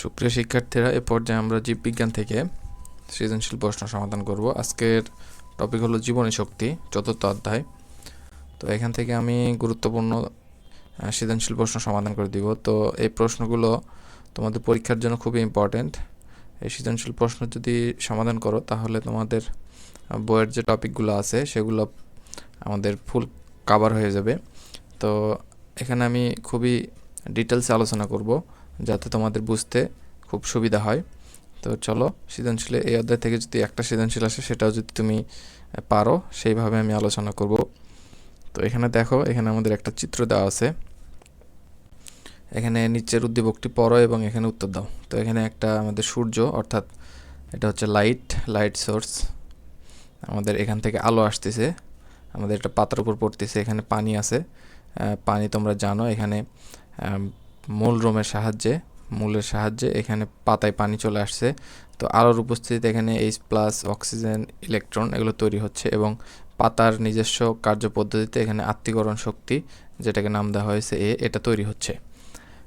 সুপ্রিয় শিক্ষার্থীরা, এ পর্যায়ে আমরা জীববিজ্ঞান থেকে সৃজনশীল প্রশ্ন সমাধান করব। আজকের টপিক হলো জীবনী শক্তি, চতুর্থ অধ্যায়। তো এখান থেকে আমি গুরুত্বপূর্ণ সৃজনশীল প্রশ্ন সমাধান করে দিব। তো এই প্রশ্নগুলো তোমাদের পরীক্ষার জন্য খুবই ইম্পর্ট্যান্ট এই সৃজনশীল প্রশ্ন যদি সমাধান করো, তাহলে তোমাদের বইয়ের যে টপিকগুলো আছে, সেগুলো আমাদের ফুল কাভার হয়ে যাবে। তো এখানে আমি খুবই ডিটেলসে আলোচনা করব। যাতে তোমাদের বুঝতে খুব সুবিধা হয়। তো চলো, সৃজনশীলে এই অধ্যায় থেকে যদি একটা সৃজনশীল আসে, সেটাও যদি তুমি পারো, সেইভাবে আমি আলোচনা করব। তো এখানে দেখো, এখানে আমাদের একটা চিত্র দেওয়া আছে। এখানে নিচের উদ্দীপকটি পড়ো এবং এখানে উত্তর দাও। তো এখানে একটা আমাদের সূর্য, অর্থাৎ এটা হচ্ছে লাইট লাইট সোর্স। আমাদের এখান থেকে আলো আসতেছে। আমাদের একটা পাতার উপর পড়তেছে, এখানে পানি আছে। পানি তোমরা জানো, এখানে মূল রোমের সাহায্যে, মূলের সাহায্যে এখানে পাতায় পানি চলে আসছে। তো আলোর উপস্থিতিতে এখানে এইচ প্লাস অক্সিজেন ইলেকট্রন এগুলো তৈরি হচ্ছে এবং পাতার নিজস্ব কার্য পদ্ধতিতে এখানে আত্মীকরণ শক্তি, যেটাকে নাম দেওয়া হয়েছে এ এটা তৈরি হচ্ছে।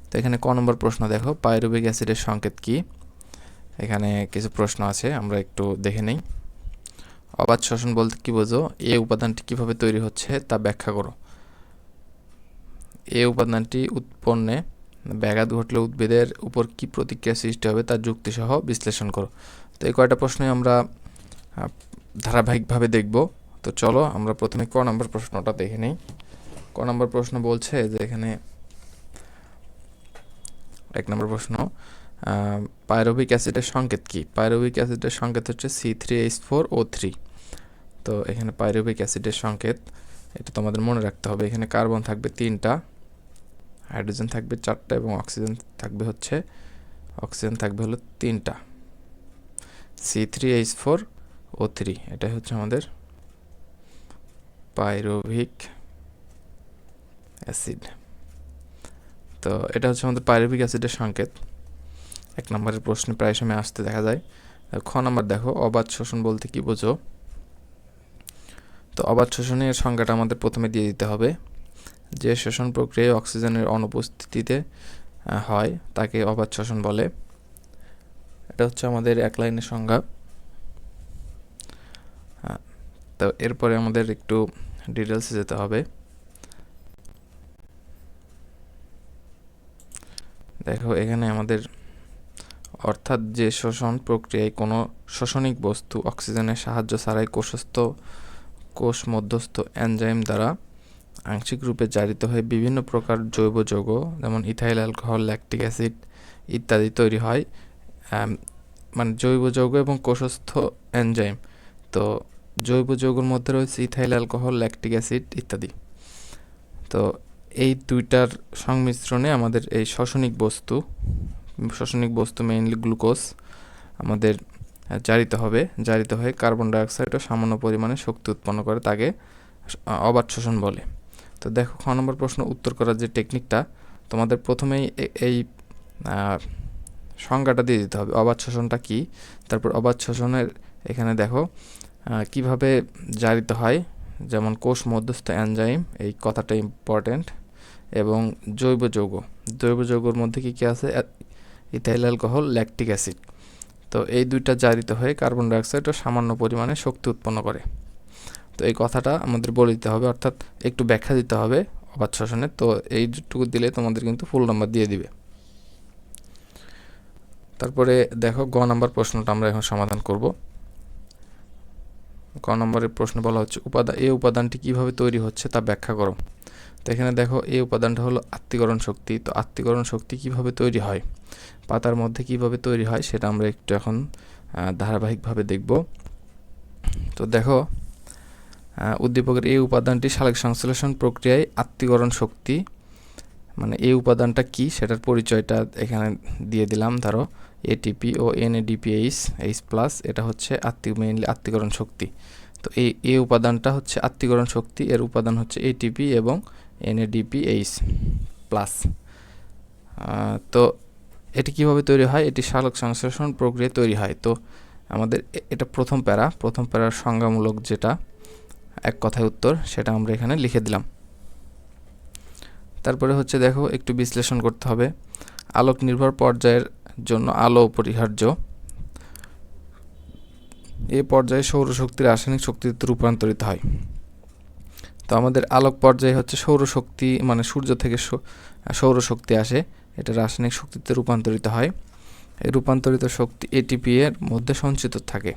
তো এখানে ক নম্বর প্রশ্ন দেখো পাইরুবিক অ্যাসিডের সংকেত কি? এখানে কিছু প্রশ্ন আছে, আমরা একটু দেখে নেই। অবাধ শ্বসন বলতে কি বোঝো? এ উপাদানটি কীভাবে তৈরি হচ্ছে তা ব্যাখ্যা করো। এ উপাদানটি উৎপন্নে ব্যাঘাত ঘটলে উদ্ভিদের উপর কি প্রতিক্রিয়া সৃষ্টি হবে তার যুক্তিসহ বিশ্লেষণ করো। তো এই কয়টা প্রশ্নই আমরা ধারাবাহিকভাবে দেখব। তো চলো আমরা প্রথমে ক নম্বর প্রশ্নটা দেখে নিই। ক নম্বর প্রশ্ন বলছে যে এখানে এক নম্বর প্রশ্ন পাইরোভিক অ্যাসিডের সংকেত কি? পাইরোভিক অ্যাসিডের সংকেত হচ্ছে C three H four O three. তো এখানে পাইরোভিক অ্যাসিডের সংকেত, এটা তোমাদের মনে রাখতে হবে। এখানে কার্বন থাকবে তিনটা হাইড্রোজেন থাকবে চারটা এবং অক্সিজেন থাকবে হচ্ছে, অক্সিজেন থাকবে হলো তিনটা। C three H four O three এটাই হচ্ছে আমাদের পাইরোভিক অ্যাসিড। তো এটা হচ্ছে আমাদের পাইরোভিক অ্যাসিডের সংকেত। এক নম্বরের প্রশ্নে প্রায় সময় আসতে দেখা যায়। খ নাম্বার দেখো, অবাধ শোষণ বলতে কি বোঝো? তো অবাধ শোষণের সংজ্ঞাটা আমাদের প্রথমে দিয়ে দিতে হবে। যে শোষণ প্রক্রিয়ায় অক্সিজেনের অনুপস্থিতিতে হয়, তাকে অবাধ শোষণ বলে। এটা হচ্ছে আমাদের এক লাইনের সংজ্ঞা। তো এরপরে আমাদের একটু ডিটেলসে যেতে হবে। দেখো, এখানে আমাদের অর্থাৎ যে শোষণ প্রক্রিয়ায় কোনো শোষণিক বস্তু অক্সিজেনের সাহায্য ছাড়াই কোষস্থ, কোষ মধ্যস্থ এনজাইম দ্বারা আংশিক রূপে জারিত হয়ে বিভিন্ন প্রকার জৈব যৌগ, যেমন ইথাইল, অ্যালকোহল, ল্যাকটিক অ্যাসিড ইত্যাদি তৈরি হয় মানে জৈব যৌগ এবং কোষস্থ এনজাইম। তো জৈব যৌগের মধ্যে রয়েছে ইথাইল, অ্যালকোহল, ল্যাকটিক অ্যাসিড ইত্যাদি। তো এই দুইটার সংমিশ্রণে আমাদের এই শ্বসনিক বস্তু শ্বসনিক বস্তু মেইনলি গ্লুকোজ আমাদের জারিত হবে, জারিত হয়ে কার্বন ডাইঅক্সাইড ও সামান্য পরিমাণে শক্তি উৎপন্ন করে তাকে অবাধ শোষণ বলে। তো দেখো, খ নম্বর প্রশ্ন উত্তর করার যে টেকনিকটা তোমাদের প্রথমেই এই সংজ্ঞাটা দিয়ে দিতে হবে। অবাধ শোষণটা কি? তারপর অবাধ শোষণের এখানে দেখো কীভাবে জারিত হয়, যেমন কোষ মধ্যস্থ এনজাইম এই কথাটা ইম্পর্ট্যান্ট এবং জৈব যৌগ। জৈব যৌগের মধ্যে কি কি আছে? ইথাইল অ্যালকোহল ল্যাকটিক অ্যাসিড তো এই দুইটা জারিত হয়ে কার্বন ডাইঅক্সাইড সামান্য পরিমাণে শক্তি উৎপন্ন করে। তো এই কথাটা আমাদের বলে দিতে হবে, অর্থাৎ একটু ব্যাখ্যা দিতে হবে অবাধ শোষণের তো এইটুকু দিলে তোমাদের কিন্তু ফুল নাম্বার দিয়ে দিবে। তারপরে দেখো গ নাম্বার প্রশ্নটা আমরা এখন সমাধান করব। ক নম্বরের প্রশ্ন বলা হচ্ছে উপাদান এই উপাদানটি কীভাবে তৈরি হচ্ছে তা ব্যাখ্যা করো। তো এখানে দেখো এই উপাদানটা হলো আত্মীকরণ শক্তি। তো আত্মীকরণ শক্তি কীভাবে তৈরি হয়? পাতার মধ্যে কীভাবে তৈরি হয় সেটা আমরা একটু এখন ধারাবাহিকভাবে দেখব। তো দেখো উদ্দীপকের এই উপাদানটি সালেক সংশ্লেষণ প্রক্রিয়ায় আত্মীকরণ শক্তি মানে এই উপাদানটা কি সেটার পরিচয়টা এখানে দিয়ে দিলাম, ধরো এটিপি ও এনএডিপিএইচ এইচ প্লাস এটা হচ্ছে আত্মী মেইনলি আত্মীকরণ শক্তি। তো এই এ উপাদানটা হচ্ছে আত্মীকরণ শক্তি, এর উপাদান হচ্ছে এটিপি এবং এনএডিপিএইচ প্লাস তো এটি কীভাবে তৈরি হয়? এটি সালোক সংশ্লেষণ প্রক্রিয়ায় তৈরি হয়। তো আমাদের এটা প্রথম প্যারা। প্রথম প্যারার সংজ্ঞামূলক যেটা এক কথায় উত্তর, সেটা আমরা এখানে লিখে দিলাম। তারপরে হচ্ছে দেখো, একটু বিশ্লেষণ করতে হবে। আলোক নির্ভর পর্যায়ের জন্য আলো অপরিহার্য এ পর্যায়ে সৌরশক্তি রাসায়নিক শক্তিতে রূপান্তরিত হয়। তো আমাদের আলোক পর্যায়ে হচ্ছে সৌরশক্তি মানে সূর্য থেকে সৌরশক্তি আসে, এটা রাসায়নিক শক্তিতে রূপান্তরিত হয়। এই রূপান্তরিত শক্তি এটিপি এর মধ্যে সঞ্চিত থাকে।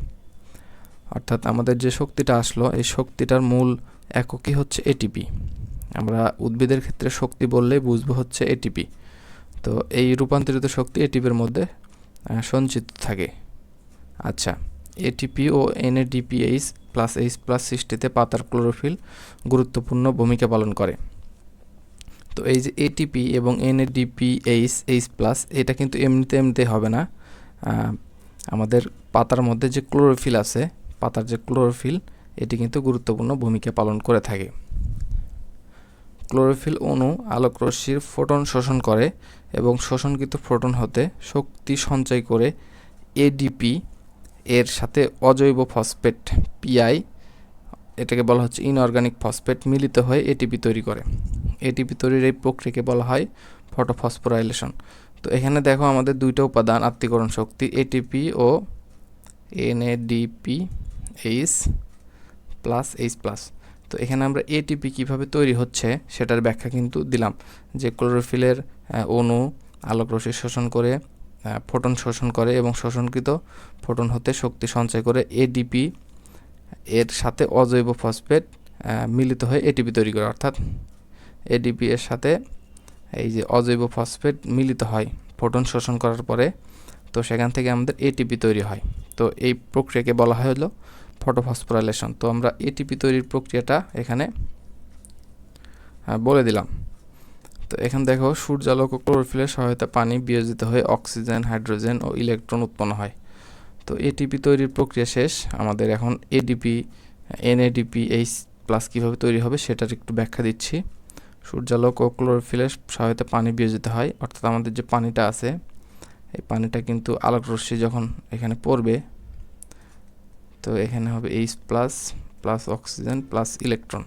অর্থাৎ আমাদের যে শক্তিটা আসলো, এই শক্তিটার মূল এককই হচ্ছে এটিপি আমরা উদ্ভিদের ক্ষেত্রে শক্তি বললেই বুঝব হচ্ছে এটিপি তো এই রূপান্তরিত শক্তি এটিপির মধ্যে সঞ্চিত থাকে। আচ্ছা এটিপি ও এনএডিপিএইচ প্লাস এইচ প্লাস সৃষ্টিতে পাতার ক্লোরোফিল গুরুত্বপূর্ণ ভূমিকা পালন করে। তো এই যে এটিপি এবং এনএডিপিএইচ এইচ প্লাস এটা কিন্তু এমনিতে এমনিতে হবে না। আমাদের পাতার মধ্যে যে ক্লোরোফিল আছে পাতার যে ক্লোরোফিল, এটি কিন্তু গুরুত্বপূর্ণ ভূমিকা পালন করে থাকে। ক্লোরোফিল অণু আলোকরশ্মির ফোটন শোষণ করে এবং শোষণকৃত ফোটন হতে শক্তি সঞ্চয় করে এডিপি এর সাথে অজৈব ফসফেট পিআই এটাকে বলা হচ্ছে ইনঅর্গানিক ফসফেট মিলিত হয়ে এটিপি তৈরি করে। এটিপি তৈরির এই প্রক্রিয়াকে বলা হয় ফটোফসফোরাইলেশন তো এখানে দেখো আমাদের দুইটা উপাদান আত্মীকরণ শক্তি এটিপি ও NADP H plus H plus তো এখানে আমরা এটিপি কীভাবে তৈরি হচ্ছে সেটার ব্যাখ্যা কিন্তু দিলাম যে ক্লোরোফিলের অণু আলোক রশ্মি শোষণ করে ফোটন শোষণ করে এবং শোষণকৃত ফোটন হতে শক্তি সঞ্চয় করে এডিপি এর সাথে অজৈব ফসফেট মিলিত হয়ে এটিপি তৈরি করে। অর্থাৎ এডিপি এর সাথে এই যে অজৈব ফসফেট মিলিত হয় ফোটন শোষণ করার পরে, তো সেখান থেকে আমাদের এটিপি তৈরি হয়। তো এই প্রক্রিয়াকে বলা হলো ফটোফসফোরাইলেশন তো আমরা এটিপি তৈরির প্রক্রিয়াটা এখানে বলে দিলাম। তো এখানে দেখো, সূর্যালোক ও ক্লোরোফিলের সহায়তা পানি বিয়োজিত হয়ে অক্সিজেন, হাইড্রোজেন ও ইলেকট্রন উৎপন্ন হয়। তো এটিপি তৈরির প্রক্রিয়া শেষ। আমাদের এখন এডিপি এনএডিপি এইচ প্লাস কীভাবে তৈরি হবে সেটার একটু ব্যাখ্যা দিচ্ছি। সূর্যালোক ও ক্লোরোফিলের সহায়তা পানি বিয়োজিত হয়। অর্থাৎ আমাদের যে পানিটা আছে, এই পানিটা কিন্তু আলোক রশ্মি যখন এখানে পড়বে তো এখানে হবে H plus plus oxygen plus electron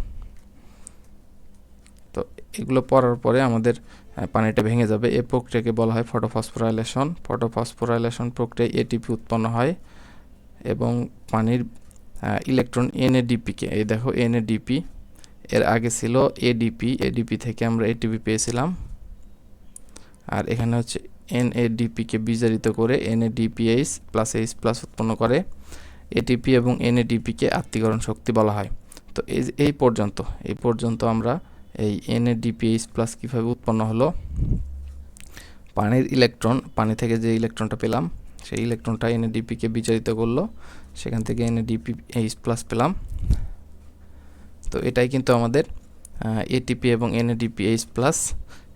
তো এগুলো পড়ার পরে আমাদের পানিটা ভেঙে যাবে। এই প্রক্রিয়াকে বলা হয় ফটোফসফোরাইলেশন ফটোফসফোরাইলেশন প্রক্রিয়ায় এটিপি উৎপন্ন হয় এবং পানির ইলেকট্রন এনএডিপিকে এই দেখো এনএডিপি এর আগে ছিল এডিপি এডিপি থেকে আমরা এটিপি পেয়েছিলাম। আর এখানে হচ্ছে এনএডিপিকে বিজারিত করে এনএডিপিএইচ প্লাস এইচ প্লাস উৎপন্ন করে। এটিপি এবং এনএডিপিকে আত্মীকরণ শক্তি বলা হয়। তো এই এই পর্যন্ত এই পর্যন্ত আমরা এই এনএডিপিএইচ প্লাস কীভাবে উৎপন্ন হলো? পানির ইলেকট্রন, পানি থেকে যে ইলেকট্রনটা পেলাম, সেই ইলেকট্রনটা এনএডিপিকে বিচারিত করল। সেখান থেকে এনএডিপি এইচ প্লাস পেলাম। তো এটাই কিন্তু আমাদের এটিপি এবং এনএডিপি এইচ প্লাস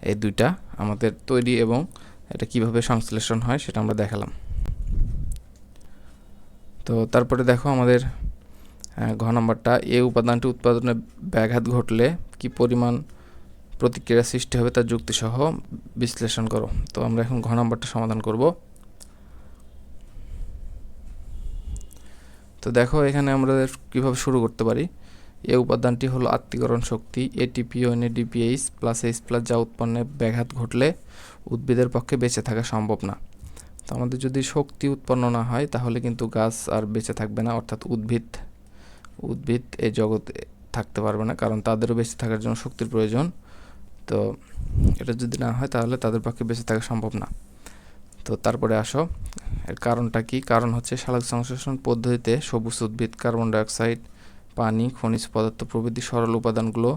এই দুইটা আমাদের তৈরি এবং এটা কীভাবে সংশ্লেষণ হয় সেটা আমরা দেখালাম। তো তারপরে দেখো আমাদের ঘ নম্বরটা, এ উপাদানটি উৎপাদনে ব্যাঘাত ঘটলে কি পরিমাণ প্রতিক্রিয়া সৃষ্টি হবে তার যুক্তিসহ বিশ্লেষণ করো। তো আমরা এখন ঘ নম্বরটা সমাধান করব। তো দেখো এখানে আমরা কীভাবে শুরু করতে পারি? এ উপাদানটি হলো আত্মীকরণ শক্তি এটিপি ও প্লাস এইচ প্লাস যা উৎপন্নে ব্যাঘাত ঘটলে উদ্ভিদের পক্ষে বেঁচে থাকা সম্ভব না। তো আমাদের যদি শক্তি উৎপন্ন না হয়, তাহলে কিন্তু গাছ আর বেঁচে থাকবে না। অর্থাৎ উদ্ভিদ উদ্ভিদ এই জগতে থাকতে পারবে না, কারণ তাদেরও বেঁচে থাকার জন্য শক্তির প্রয়োজন। তো এটা যদি না হয়, তাহলে তাদের পক্ষে বেঁচে থাকা সম্ভব না। তো তারপরে আসো। এর কারণটা কি? কারণ হচ্ছে সালোক সংশ্লেষণ পদ্ধতিতে সবুজ উদ্ভিদ, কার্বন ডাইঅক্সাইড, পানি, খনিজ পদার্থ প্রভৃতি সরল উপাদানগুলো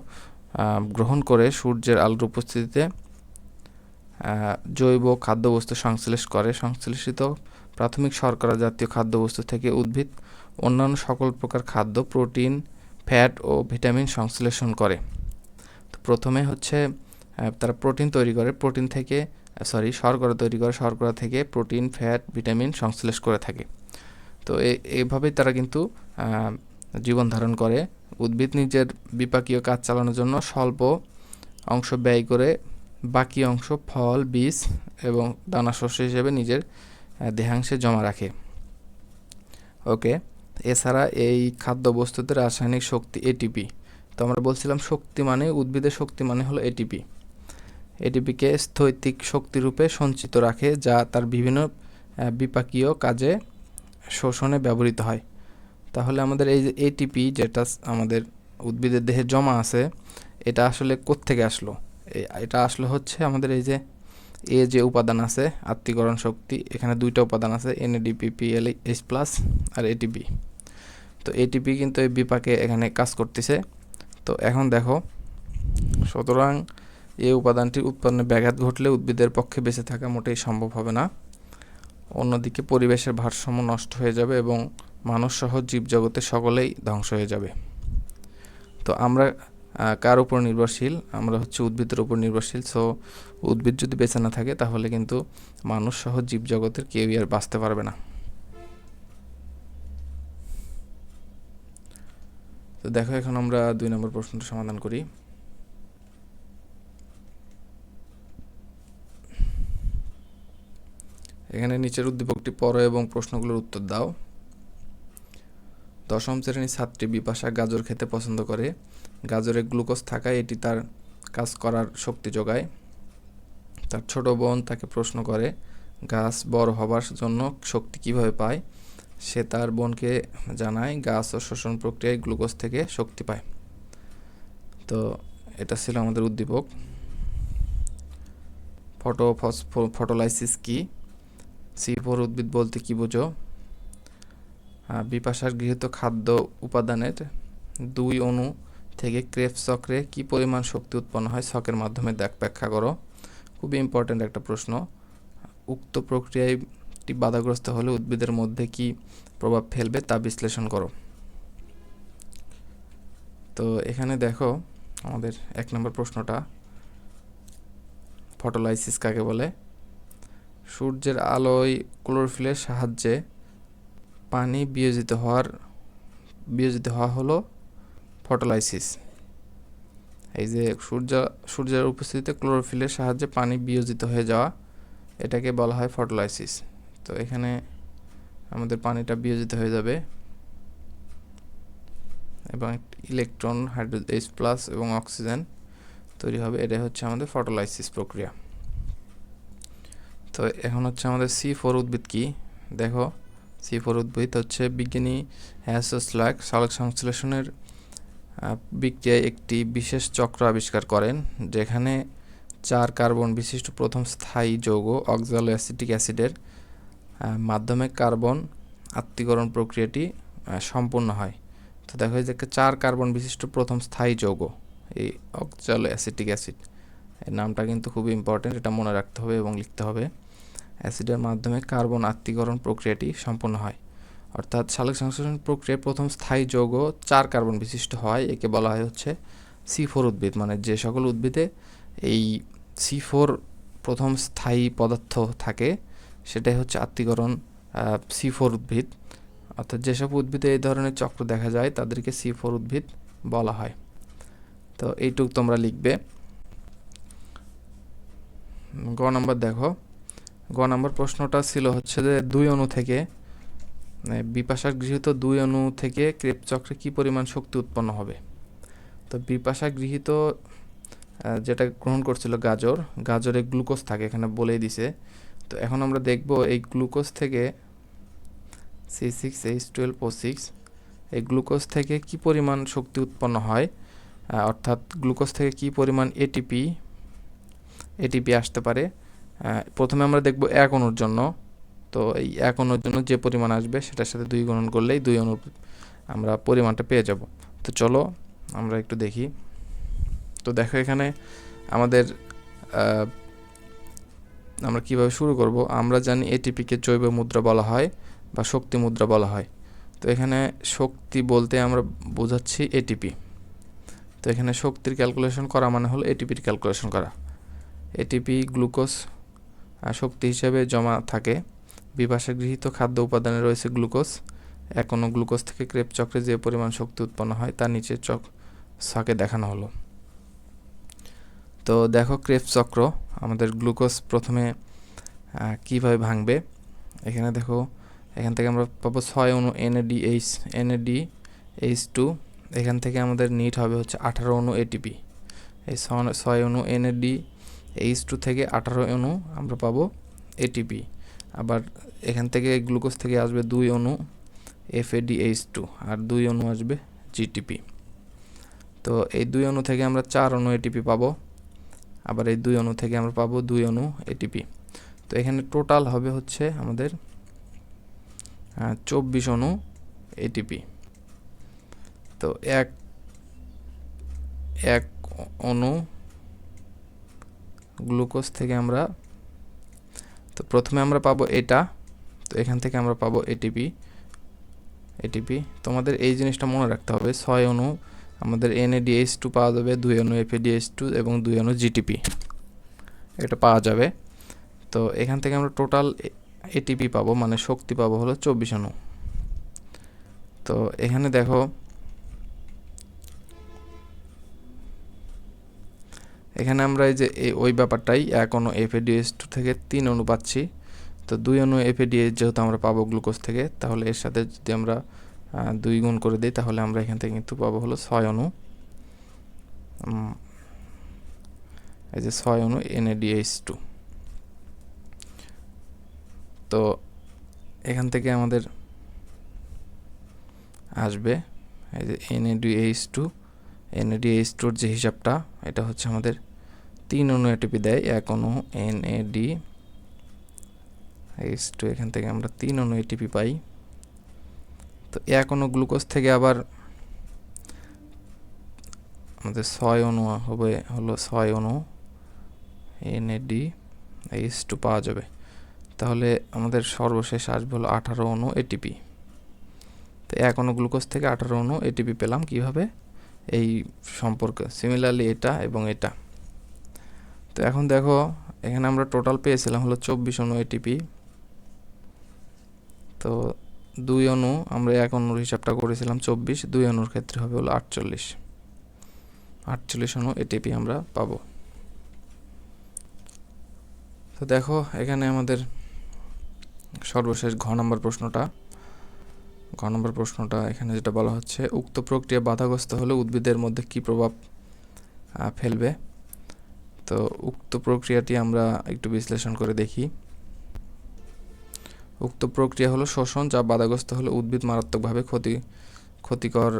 গ্রহণ করে সূর্যের আলোর উপস্থিতিতে জৈব খাদ্যবস্তু সংশ্লেষ করে। সংশ্লেষিত প্রাথমিক শর্করা জাতীয় খাদ্যবস্তু থেকে উদ্ভিদ অন্যান্য সকল প্রকার খাদ্য, প্রোটিন, ফ্যাট ও ভিটামিন সংশ্লেষণ করে। তো প্রথমে হচ্ছে তারা প্রোটিন তৈরি করে। প্রোটিন থেকে, সরি, শর্করা তৈরি করে। শর্করা থেকে প্রোটিন, ফ্যাট, ভিটামিন সংশ্লেষ করে থাকে। তো এইভাবেই তারা কিন্তু জীবন ধারণ করে। উদ্ভিদ নিজের বিপাকীয় কাজ চালানোর জন্য স্বল্প অংশ ব্যয় করে বাকি অংশ ফল, বীজ এবং দানা শস্য হিসেবে নিজের দেহাংশে জমা রাখে। ওকে, এছাড়া এই খাদ্যবস্তুতে রাসায়নিক শক্তি এটিপি তো আমরা বলছিলাম শক্তি মানে উদ্ভিদের শক্তি মানে হলো এটিপি এটিপিকে স্থৈতিক শক্তিরূপে সঞ্চিত রাখে, যা তার বিভিন্ন বিপাকীয় কাজে শোষণে ব্যবহৃত হয়। তাহলে আমাদের এই যে এটিপি যেটা আমাদের উদ্ভিদের দেহে জমা আছে, এটা আসলে কোত্থেকে আসলো? এটা আসলে হচ্ছে আমাদের এই যে, এ যে উপাদান আছে, আত্মীকরণ শক্তি, এখানে দুইটা উপাদান আছে এনএডিপি পিএল এইচ প্লাস আর এটিপি তো এটিপি কিন্তু এই বিপাকে এখানে কাজ করতেছে। তো এখন দেখো, সুতরাং এই উপাদানটির উৎপন্নে ব্যাঘাত ঘটলে উদ্ভিদের পক্ষে বেঁচে থাকা মোটেই সম্ভব হবে না। অন্যদিকে পরিবেশের ভারসাম্য নষ্ট হয়ে যাবে এবং মানুষসহ জীবজগতের সকলেই ধ্বংস হয়ে যাবে। তো আমরা কার উপর নির্ভরশীল? আমরা হচ্ছে উদ্ভিদের উপর নির্ভরশীল। সো উদ্ভিদ যদি বেঁচে না থাকে, তাহলে কিন্তু মানুষ সহ জীবজগতের কেউই আর বাঁচতে পারবে না। তো দেখো, এখন আমরা দুই নম্বর প্রশ্নটা সমাধান করি। এখানে নিচের উদ্দীপকটি পড়ো এবং প্রশ্নগুলোর উত্তর দাও। দশম শ্রেণির ছাত্রী বিপাশা গাজর খেতে পছন্দ করে। গাজরে গ্লুকোজ থাকায় এটি তার কাজ করার শক্তি যোগায়। তার ছোট বোন তাকে প্রশ্ন করে, গাছ বড় হবার জন্য শক্তি কীভাবে পায়? সে তার বোনকে জানায়, গাছ ও শোষণ প্রক্রিয়ায় গ্লুকোজ থেকে শক্তি পায়। তো এটা ছিল আমাদের উদ্দীপক। ফটো ফটোলাইসিস কি? সি, ফোর উদ্ভিদ বলতে কি বোঝো? বিপাশার গৃহীত খাদ্য উপাদানের দুই অণু থেকে ক্রেফ চক্রে কি পরিমাণ শক্তি উৎপন্ন হয় ছকের মাধ্যমে দেখ, ব্যাখ্যা করো। খুবই ইম্পর্ট্যান্ট একটা প্রশ্ন। উক্ত প্রক্রিয়াটি বাধাগ্রস্ত হলে উদ্ভিদের মধ্যে কি প্রভাব ফেলবে তা বিশ্লেষণ করো। তো এখানে দেখো আমাদের এক নম্বর প্রশ্নটা। ফটোলাইসিস কাকে বলে? সূর্যের আলোয় ক্লোরোফিলের সাহায্যে পানি বিয়োজিত হওয়ার, বিয়োজিত হওয়া হলো ফটোলাইসিস এই যে সূর্য, সূর্যের উপস্থিতিতে ক্লোরোফিলের সাহায্যে পানি বিয়োজিত হয়ে যাওয়া, এটাকে বলা হয় ফটোলাইসিস তো এখানে আমাদের পানিটা বিয়োজিত হয়ে যাবে। এবং ইলেকট্রন হাইড্রো এইচ প্লাস এবং অক্সিজেন তৈরি হবে। এটাই হচ্ছে আমাদের ফটোলাইসিস প্রক্রিয়া। তো এখন হচ্ছে আমাদের সি ফোর উদ্ভিদ কি? দেখো। সি ফোর উদ্ভিদ হচ্ছে বিজ্ঞানী হ্যাসোস্লাক সালোক সংশ্লেষণের আহ, বিক্রিয়ায় একটি বিশেষ চক্র আবিষ্কার করেন যেখানে চার কার্বন বিশিষ্ট প্রথম স্থায়ী যৌগ অক্সালো অ্যাসিটিক অ্যাসিডের মাধ্যমে কার্বন আত্মীকরণ প্রক্রিয়াটি সম্পূর্ণ হয়। তো দেখো এই যে চার কার্বন বিশিষ্ট প্রথম স্থায়ী যৌগ এই অক্সালো অ্যাসিটিক অ্যাসিড। এর নামটা কিন্তু খুবই ইম্পর্টেন্ট এটা মনে রাখতে হবে এবং লিখতে হবে। অ্যাসিডের মাধ্যমে কার্বন আত্মীকরণ প্রক্রিয়াটি সম্পন্ন হয়। অর্থাৎ সালোক সংশ্লেষণ প্রক্রিয়ায় প্রথম স্থায়ী যৌগ চার কার্বন বিশিষ্ট হয়। একে বলা হয় হচ্ছে সি ফোর উদ্ভিদ। মানে যে সকল উদ্ভিদে এই সি ফোর প্রথম স্থায়ী পদার্থ থাকে, সেটাই হচ্ছে আত্মীকরণ সি ফোর উদ্ভিদ। অর্থাৎ যেসব উদ্ভিদে এই ধরনের চক্র দেখা যায়, তাদেরকে সি ফোর উদ্ভিদ বলা হয়। তো এইটুক তোমরা লিখবে। গ নাম্বার দেখো। গ নাম্বার প্রশ্নটা ছিল হচ্ছে যে দুই অণু থেকে মানে বিপাশার গৃহীত দুই অণু থেকে ক্রেপ চক্রে কি পরিমাণ শক্তি উৎপন্ন হবে? তো বিপাশা গৃহীত যেটা গ্রহণ করছিল গাজর, গাজরে গ্লুকোজ থাকে, এখানে বলেই দিছে। তো এখন আমরা দেখব এই গ্লুকোজ থেকে C six H twelve O six, এই গ্লুকোজ থেকে কি পরিমাণ শক্তি উৎপন্ন হয়? অর্থাৎ গ্লুকোজ থেকে কি পরিমাণ এটিপি এটিপি আসতে পারে? প্রথমে আমরা দেখব এক অনুর জন্য। তো এই এক অনুর জন্য যে পরিমাণ আসবে, সেটার সাথে দুই গুণন করলেই দুই অণুর আমরা পরিমাণটা পেয়ে যাব। তো চলো আমরা একটু দেখি। তো দেখো এখানে আমাদের আমরা কীভাবে শুরু করব? আমরা জানি এটিপিকে জৈব মুদ্রা বলা হয় বা শক্তি মুদ্রা বলা হয়। তো এখানে শক্তি বলতে আমরা বোঝাচ্ছি এটিপি। তো এখানে শক্তির ক্যালকুলেশন করা মানে হলো এটিপির ক্যালকুলেশন করা। এটিপি গ্লুকোজ শক্তি হিসেবে জমা থাকে। বিপাশে গৃহীত খাদ্য উপাদানে রয়েছে গ্লুকোজ। এখনও গ্লুকোজ থেকে ক্রেপ চক্রে যে পরিমাণ শক্তি উৎপন্ন হয়, তা নিচে চক, ছকে দেখানো হলো। তো দেখো ক্রেপ চক্র, আমাদের গ্লুকোজ প্রথমে কীভাবে ভাঙবে? এখানে দেখো, এখান থেকে আমরা পাবো ছয় অণু NAD H NAD H two. এখান থেকে আমাদের নিট হবে হচ্ছে আঠারো অনু এটিপি। এই ছয়- অণু এনএডি এইচ টু থেকে আঠারো অণু আমরা পাবো এটিপি আবার এখান থেকে গ্লুকোজ থেকে আসবে দুই অণু এফএডিএইচ টু আর দুই অণু আসবে জিটিপি তো এই দুই অণু থেকে আমরা চার অণু এটিপি পাবো। আবার এই দুই অণু থেকে আমরা পাবো দুই অণু এটিপি তো এখানে টোটাল হবে হচ্ছে আমাদের চব্বিশ অণু এটিপি তো এক এক অণু গ্লুকোজ থেকে আমরা, তো প্রথমে আমরা পাবো এটা, তো এখান থেকে আমরা পাবো এটিপি এটিপি তোমাদের এই জিনিসটা মনে রাখতে হবে, ছয় অণু, আমাদের এনএডিএইচ টু পাওয়া যাবে, দুই অণু এফএডিএইচ টু এবং দুই অণু জিটিপি এটা পাওয়া যাবে। তো এখান থেকে আমরা টোটাল এটিপি পাবো মানে শক্তি পাবো হলো চব্বিশ অণু। তো এখানে দেখো এখানে আমরা এই যে ওই ব্যাপারটাই, এক অণু এফএডিএস টু থেকে তিন অণু পাচ্ছি। তো দুই অণু এফএডিএস যেহেতু আমরা পাবো গ্লুকোজ থেকে, তাহলে এর সাথে যদি আমরা দুই গুণ করে দিই, তাহলে আমরা এখান থেকে কিন্তু পাবো হলো ছয় অণু। এই যে ছয় অণু এনএডিএইচ টু তো এখান থেকে আমাদের আসবে, এই যে এনএডিএইচ টু এনএডিএইচ টুর যে হিসাবটা, এটা হচ্ছে আমাদের তিন অণু এটিপি দেয়, এক অণু এনএডি এইচ টু এখান থেকে আমরা তিন অণু এটিপি পাই। তো এক অণু গ্লুকোজ থেকে আবার আমাদের ছয় অণু হবে, হলো ছয় অণু এনএডি এইচ টু পাওয়া যাবে। তাহলে আমাদের সর্বশেষ আসবে হলো আঠারো অণু এটিপি তো এক অণু গ্লুকোজ থেকে আঠারো অণু এটিপি পেলাম কীভাবে? এই সম্পর্ক। সিমিলারলি এটা এবং এটা। তো এখন দেখো, এখানে আমরা টোটাল পেয়েছিলাম হলো চব্বিশ অণু এটিপি তো দুই অণু, আমরা এক অণুর হিসাবটা করেছিলাম চব্বিশ, দুই অণুর ক্ষেত্রে হবে হলো আটচল্লিশ। আটচল্লিশ অণু এটিপি আমরা পাবো। তো দেখো, এখানে আমাদের সর্বশেষ ঘ নম্বর প্রশ্নটা। ঘ নম্বর প্রশ্নটা, এখানে যেটা বলা হচ্ছে, উক্ত প্রক্রিয়া বাধাগ্রস্ত হলে উদ্ভিদের মধ্যে কি প্রভাব ফেলবে? তো উক্ত প্রক্রিয়াটি আমরা একটু বিশ্লেষণ করে দেখি। উক্ত প্রক্রিয়া হলো শোষণ যা বাধাগ্রস্ত হলে উদ্ভিদ মারাত্মকভাবে ক্ষতি, ক্ষতিকর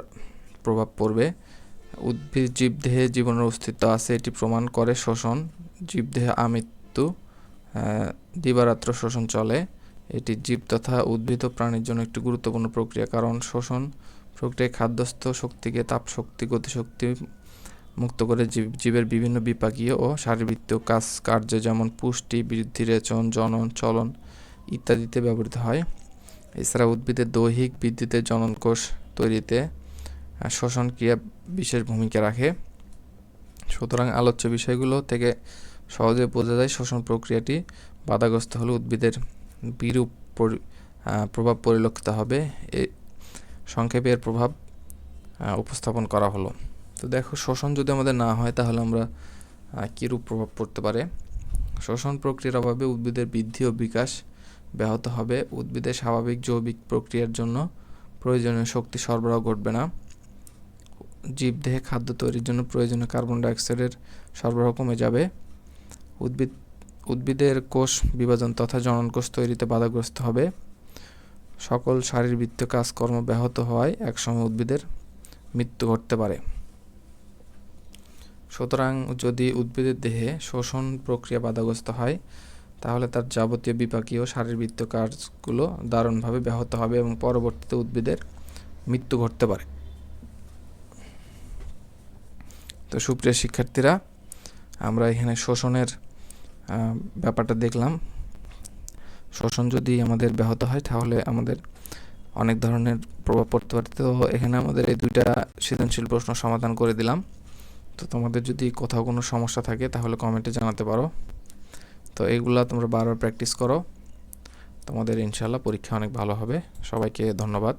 প্রভাব পড়বে। উদ্ভিদ জীবদেহে জীবনের অস্তিত্ব আছে, এটি প্রমাণ করে শোষণ জীবদেহে আমৃত্যু দিবারাত্র শোষণ চলে। এটি জীব তথা উদ্ভিদ ও প্রাণীর জন্য একটি গুরুত্বপূর্ণ প্রক্রিয়া, কারণ শোষণ প্রক্রিয়ায় খাদ্যস্থ শক্তিকে তাপশক্তি, গতিশক্তি মুক্ত করে জীবের বিভিন্ন বিপাকীয় ও শারীরবৃত্তীয় কাজ কার্য যেমন পুষ্টি, বৃদ্ধি, রেচন, জনন, চলন ইত্যাদিতে ব্যবহৃত হয়। এছাড়া উদ্ভিদের দৈহিক বৃদ্ধিতে জননকোষ তৈরিতে শ্বসন ক্রিয়া বিশেষ ভূমিকা রাখে। সুতরাং আলোচ্য বিষয়গুলো থেকে সহজে বোঝা যায় শ্বসন প্রক্রিয়াটি বাধাগ্রস্ত হলে উদ্ভিদের বিরূপ প্রভাব পরিলক্ষিত হবে। এ সংক্ষেপে এর প্রভাব উপস্থাপন করা হলো। তো দেখো শোষণ যদি আমাদের না হয়, তাহলে আমরা কীরূপ প্রভাব পড়তে পারে? শ্বসন প্রক্রিয়ার অভাবে উদ্ভিদের বৃদ্ধি ও বিকাশ ব্যাহত হবে। উদ্ভিদের স্বাভাবিক জৈবিক প্রক্রিয়ার জন্য প্রয়োজনীয় শক্তি সরবরাহ ঘটবে না। জীবদেহে খাদ্য তৈরির জন্য প্রয়োজনীয় কার্বন ডাইঅক্সাইডের সরবরাহ কমে যাবে। উদ্ভিদ, উদ্ভিদের কোষ বিভাজন তথা জনন কোষ তৈরিতে বাধাগ্রস্ত হবে। সকল শারীরবৃত্তীয় কাজকর্ম ব্যাহত হওয়ায় একসময় উদ্ভিদের মৃত্যু ঘটতে পারে। সুতরাং যদি উদ্ভিদের দেহে শোষণ প্রক্রিয়া বাধাগ্রস্ত হয়, তাহলে তার যাবতীয় বিপাকীয় শারীরবৃত্তীয় কাজগুলো দারুণভাবে ব্যাহত হবে এবং পরবর্তীতে উদ্ভিদের মৃত্যু ঘটতে পারে। তো সুপ্রিয় শিক্ষার্থীরা, আমরা এখানে শোষণের ব্যাপারটা দেখলাম। শোষণ যদি আমাদের ব্যাহত হয়, তাহলে আমাদের অনেক ধরনের প্রভাব পড়তে পারে। তো এখানে আমাদের এই দুইটা সৃজনশীল প্রশ্ন সমাধান করে দিলাম। তো তোমাদের যদি কোথাও কোনো সমস্যা থাকে, তাহলে কমেন্টে জানাতে পারো। তো এগুলা তোমরা বারবার প্র্যাকটিস করো। তোমাদের ইনশাল্লাহ পরীক্ষা অনেক ভালো হবে। সবাইকে ধন্যবাদ।